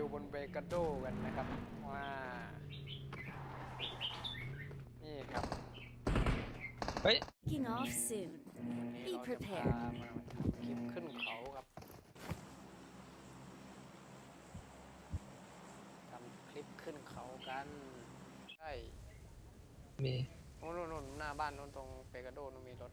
วิวบนเบกาโดกันนะครับว่านี่ครับเฮ้ย Taking off soon. นี่ Be เราจะพา prepared. มาคลิปขึ้นเขาครับทำคลิปขึ้นเขากันใช่มีนู่นนู่นนู่นหน้าบ้านนู่นตรงเบกาโดนู่นมีรถ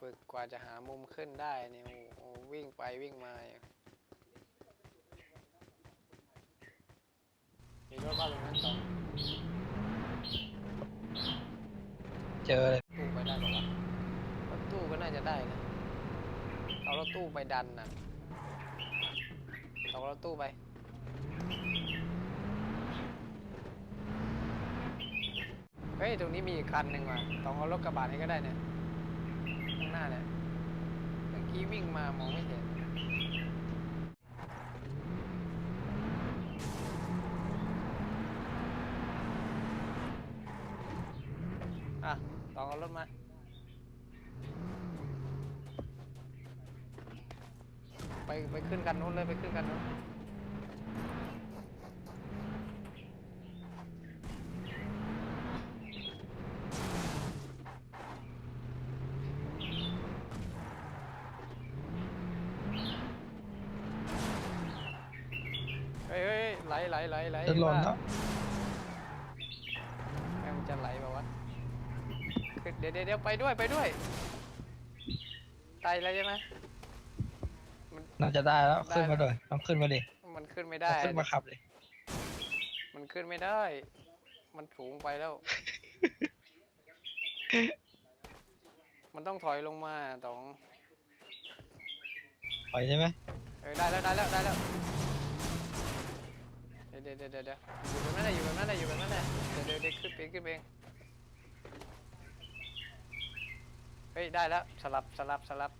ฝึกก ว่าจะหามุมขึ้นได้เนี่ยโอ้โหวิ่งไปวิ่งมาอย่างมีรถบ้านตรงนั้นต่อเจอเลยตู้ไปได้หรอวะรถตู้ก็น่าจะได้นะเอารถตู้ไปดันนะเอารถตู้ไปเฮ้ย ตรงนี้มีอีกคันหนึ่งว่ะต้องเอารถกระบะนี้ก็ได้เนี่ย ข้างหน้าเมื่อกี้วิ่งมามองไม่เห็นอะต้อเอารถมาไปไปขึ้นกันนู้นเลยไปขึ้นกันนู้นเฮ้ยเฮ้ย ไหลไหลไหลไหลจะหล่นว่าแล้วแม่งมันจะไหลแบบวะขึ้นเดี๋ยวเดี๋ยวเดี๋ยวไปด้วยไปด้วยไตแล้วใช่ไหมมันน่าจะได้แล้วได้ขึ้นมาเลยต้องขึ้นมาดิมันขึ้นไม่ได้ขึ้นมาขับเลยมันขึ้นไม่ได้ มันสูงไปแล้ว มันต้องถอยลงมาตองไปใช่ไหมเออได้แล้วได้แล้วได้แล้ว เดี๋ยวเดี๋ยวเดี๋ยวเดี๋ยวเดี๋ยวอยู่แบบนั้นแหละอยู่แบบนั้นแหละอยู่แบบนั้นแหละเดี๋ยวเดี๋ยวเดี๋ยวขึ้นไปขึ้นไปเองเฮ้ยได้แล้วสลับสลับสลับ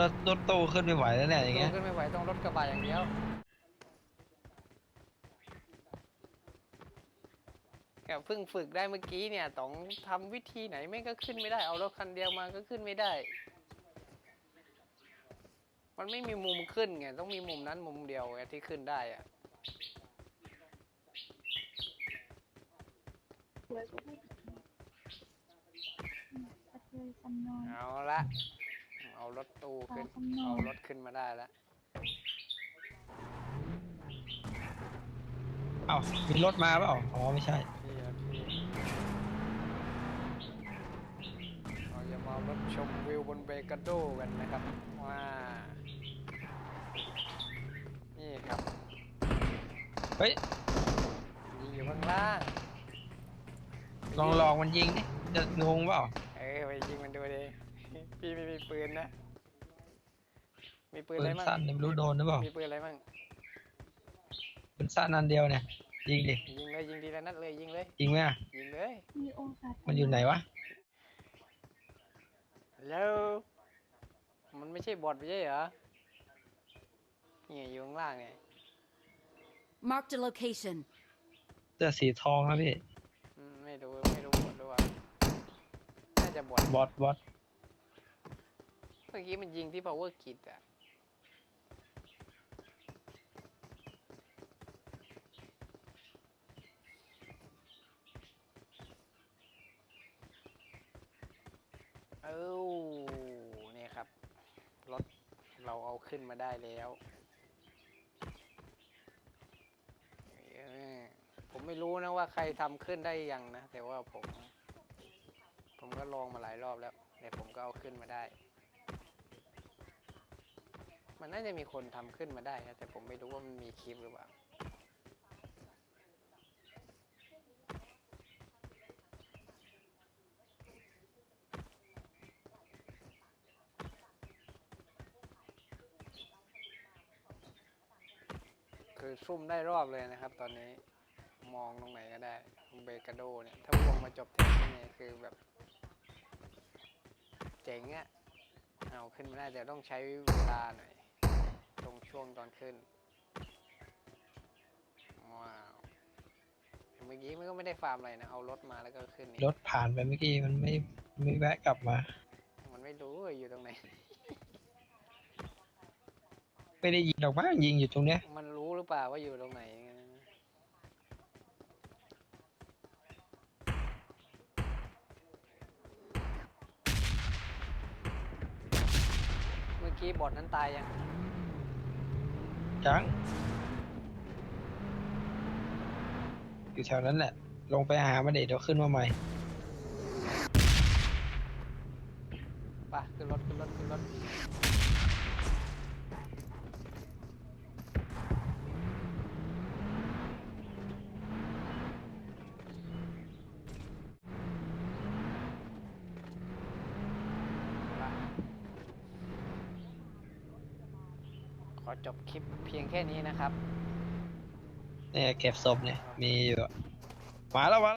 รถรถตู้ขึ้นไม่ไหวแล้วเนี่ยอย่างเงี้ย ขึ้นไม่ไหวต้องรถกระบะอย่างเดียว แกเพิ่งฝึกได้เมื่อกี้เนี่ยต้องทำวิธีไหนไม่ก็ขึ้นไม่ได้ เอารถคันเดียวมาก็ขึ้นไม่ได้ มันไม่มีมุมขึ้นไงต้องมีมุมนั้นมุมเดียวไงที่ขึ้นได้อะเอาละเอารถตู้ขึ้น เอารถขึ้นมาได้แล้วเอ้ามีรถมาเปล่า อ๋อ ไม่ใช่ พี่ครับพี่เราจะมารถชม วิวบนเบกาโดกันนะครับว่านี่ครับเฮ้ยยิงอยู่ข้างล่างลองลองมันยิงดิจะงงเปล่าเออไปยิงมันดูดิพี่ไม่มีปืนนะ มีปืนปือะไรนมั่งสั้นเนี่ยไม่รู้โดนหรือเปล่ามีปืนอะไรมั่งปืนสั้นนันเดียวเนี่ยยิงดิยิงเลยยิงทีละนัดเลยยิงเลยยิงไหมอะยิงเลยมีโอกาสมันอยู่ไหนวะแล้ว มันไม่ใช่บอทไม่ใช่เหรอนี่ไงอยู่ข้างล่างไง Marked a location. เสื้อสีทองนะพี่ อืมไม่รู้ไม่รู้บอทด้วยน่าจะบอทบอสบอสเมื่อกี้มันยิงที่ power kit อะเอ้าเนี่ยครับ รถ เราเอาขึ้นมาได้แล้วผมไม่รู้นะว่าใครทำขึ้นได้ยังนะ แต่ว่าผม ผมก็ลองมาหลายรอบแล้วแต่ผมก็เอาขึ้นมาได้ มันน่าจะมีคนทำขึ้นมาได้นะแต่ผมไม่รู้ว่ามันมีคลิปหรือเปล่า คือซุ่มได้รอบเลยนะครับ ตอนนี้มองตรงไหนก็ได้เบกาโดเนี่ย ถ้าวงมาจบเทปนี่คือแบบจ๋งอะเอาขึ้นไม่ได้แต่ต้องใช้เวลาหน่อยตรงช่วงตอนขึ้น ว้าวเมื่อกี้มันก็ไม่ได้ฟาร์มอะไรนะ เอารถมาแล้วก็ขึ้นนี่รถผ่านไปเมื่อกี้มันไม่ไม่แวะกลับมา มันไม่รู้ว่าอยู่ตรงไหน ไม่ได้ยิงหรอกบ้างยิงอยู่ตรงเนี้ยมันรู้หรือเปล่าว่าอยู่ตรงไหนเมื่อกี้บอดนั้นตายยังจังอยู่แถวนั้นแหละ ลงไปหามันเดี๋ยวขึ้นมาใหม่ป่ะขึ้นรถขึ้นรถขึ้นรถไป ขอจบคลิปเพียงแค่นี้นะครับ เนี่ยเก็บศพเนี่ย มีอยู่อะมาแล้ววะ